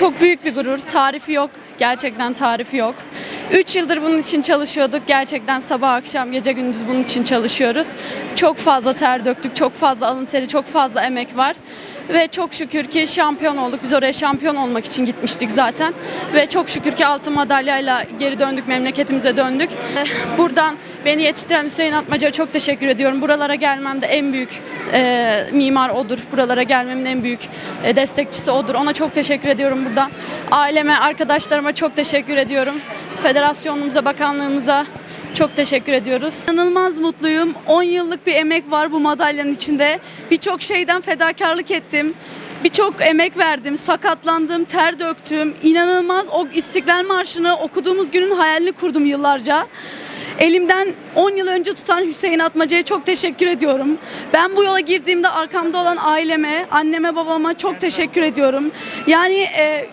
Çok büyük bir gurur. Tarifi yok. Gerçekten tarifi yok. 3 yıldır bunun için çalışıyorduk. Gerçekten sabah akşam gece gündüz bunun için çalışıyoruz. Çok fazla ter döktük. Çok fazla alın teri, çok fazla emek var. Ve çok şükür ki şampiyon olduk. Biz oraya şampiyon olmak için gitmiştik zaten. Ve çok şükür ki altın madalyayla geri döndük, memleketimize döndük. Buradan beni yetiştiren Hüseyin Atmaca'ya çok teşekkür ediyorum. Buralara gelmemde en büyük e, mimar odur. Buralara gelmemin en büyük e, destekçisi odur. Ona çok teşekkür ediyorum buradan. Aileme, arkadaşlarıma çok teşekkür ediyorum. Federasyonumuza, bakanlığımıza çok teşekkür ediyoruz. İnanılmaz mutluyum. 10 yıllık bir emek var bu madalyanın içinde. Birçok şeyden fedakarlık ettim. Birçok emek verdim, sakatlandım, ter döktüm. İnanılmaz o İstiklal Marşı'nı okuduğumuz günün hayalini kurdum yıllarca. Elimden 10 yıl önce tutan Hüseyin Atmaca'ya çok teşekkür ediyorum. Ben bu yola girdiğimde arkamda olan aileme, anneme, babama çok teşekkür ediyorum. Yani e,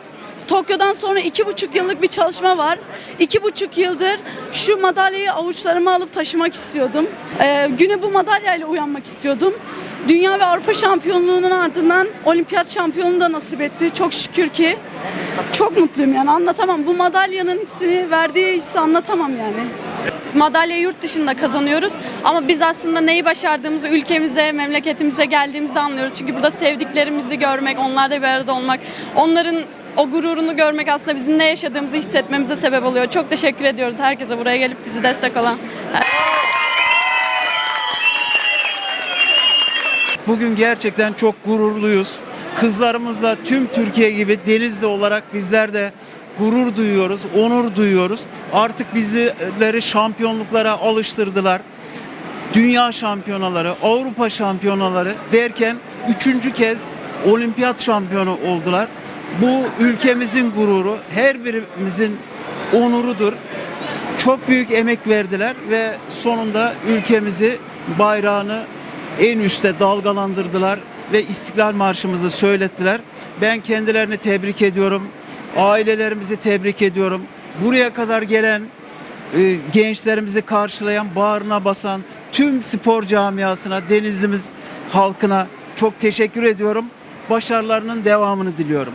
Tokyo'dan sonra iki buçuk yıllık bir çalışma var. İki buçuk yıldır şu madalyayı avuçlarıma alıp taşımak istiyordum. Ee, güne bu madalyayla uyanmak istiyordum. Dünya ve Avrupa şampiyonluğunun ardından olimpiyat şampiyonluğu da nasip etti. Çok şükür ki. Çok mutluyum yani anlatamam. Bu madalyanın hissini, verdiği hissi anlatamam yani. Madalya yurt dışında kazanıyoruz ama biz aslında neyi başardığımızı ülkemize, memleketimize geldiğimizde anlıyoruz. Çünkü burada sevdiklerimizi görmek, onlarla bir arada olmak, onların o gururunu görmek aslında bizim ne yaşadığımızı hissetmemize sebep oluyor. Çok teşekkür ediyoruz herkese buraya gelip bizi destek olan. Bugün gerçekten çok gururluyuz. Kızlarımızla tüm Türkiye gibi Denizli olarak bizler de gurur duyuyoruz, onur duyuyoruz. Artık bizleri şampiyonluklara alıştırdılar. Dünya şampiyonaları, Avrupa şampiyonaları derken üçüncü kez olimpiyat şampiyonu oldular. Bu ülkemizin gururu, her birimizin onurudur. Çok büyük emek verdiler ve sonunda ülkemizi, bayrağını en üste dalgalandırdılar ve İstiklal Marşımızı söylettiler. Ben kendilerini tebrik ediyorum. Ailelerimizi tebrik ediyorum. Buraya kadar gelen e, gençlerimizi karşılayan, bağrına basan tüm spor camiasına, Denizlimiz halkına çok teşekkür ediyorum. Başarılarının devamını diliyorum.